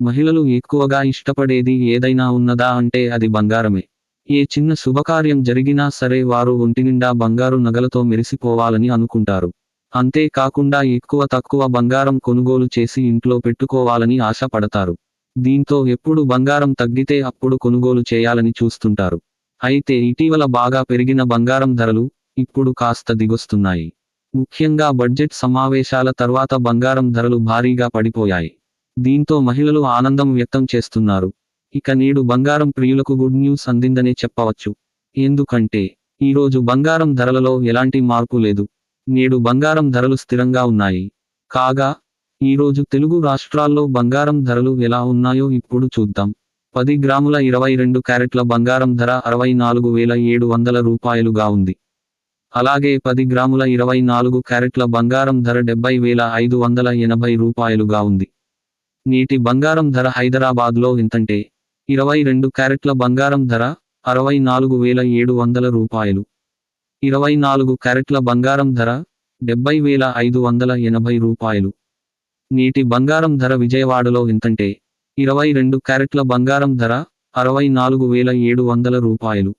మహిళలు ఎక్కువగా ఇష్టపడేది ఏదైనా ఉన్నదా అంటే అది బంగారమే. ఏ చిన్న శుభకార్యం జరిగినా సరే వారు ఒంటినిండా బంగారు నగలతో మెరిసిపోవాలని అనుకుంటారు. అంతేకాకుండా ఎక్కువ తక్కువ బంగారం కొనుగోలు చేసి ఇంట్లో పెట్టుకోవాలని ఆశపడతారు. దీంతో ఎప్పుడు బంగారం తగ్గితే అప్పుడు కొనుగోలు చేయాలని చూస్తుంటారు. అయితే ఇటీవల బాగా పెరిగిన బంగారం ధరలు ఇప్పుడు కాస్త దిగొస్తున్నాయి. ముఖ్యంగా బడ్జెట్ సమావేశాల తర్వాత బంగారం ధరలు భారీగా పడిపోయాయి. దీంతో మహిళలు ఆనందం వ్యక్తం చేస్తున్నారు. ఇక నేడు బంగారం ప్రియులకు గుడ్ న్యూస్ అందిందనే చెప్పవచ్చు. ఎందుకంటే ఈరోజు బంగారం ధరలలో ఎలాంటి మార్పు లేదు. నేడు బంగారం ధరలు స్థిరంగా ఉన్నాయి. కాగా ఈరోజు తెలుగు రాష్ట్రాల్లో బంగారం ధరలు ఎలా ఉన్నాయో ఇప్పుడు చూద్దాం. పది గ్రాముల ఇరవై రెండు క్యారెట్ల బంగారం ధర అరవై నాలుగు వేల ఏడు వందల రూపాయలుగా ఉంది. అలాగే పది గ్రాముల ఇరవై నాలుగు క్యారెట్ల బంగారం ధర డెబ్బై వేల ఐదు వందల ఎనభై రూపాయలుగా ఉంది. నేటి బంగారం ధర హైదరాబాద్లో ఇంతంటే ఇరవై రెండు క్యారెట్ల బంగారం ధర అరవై నాలుగు వేల ఏడు వందల రూపాయలు. ఇరవై నాలుగు క్యారెట్ల బంగారం ధర డెబ్బై వేల ఐదు వందల ఎనభై రూపాయలు. నేటి బంగారం ధర విజయవాడలో ఇంతంటే ఇరవై రెండు క్యారెట్ల బంగారం ధర అరవై నాలుగు వేల ఏడు వందల రూపాయలు.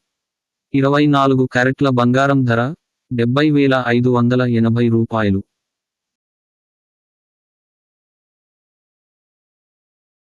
ఇరవై నాలుగు క్యారెట్ల బంగారం ధర డెబ్బై వేల ఐదు వందల ఎనభై రూపాయలు.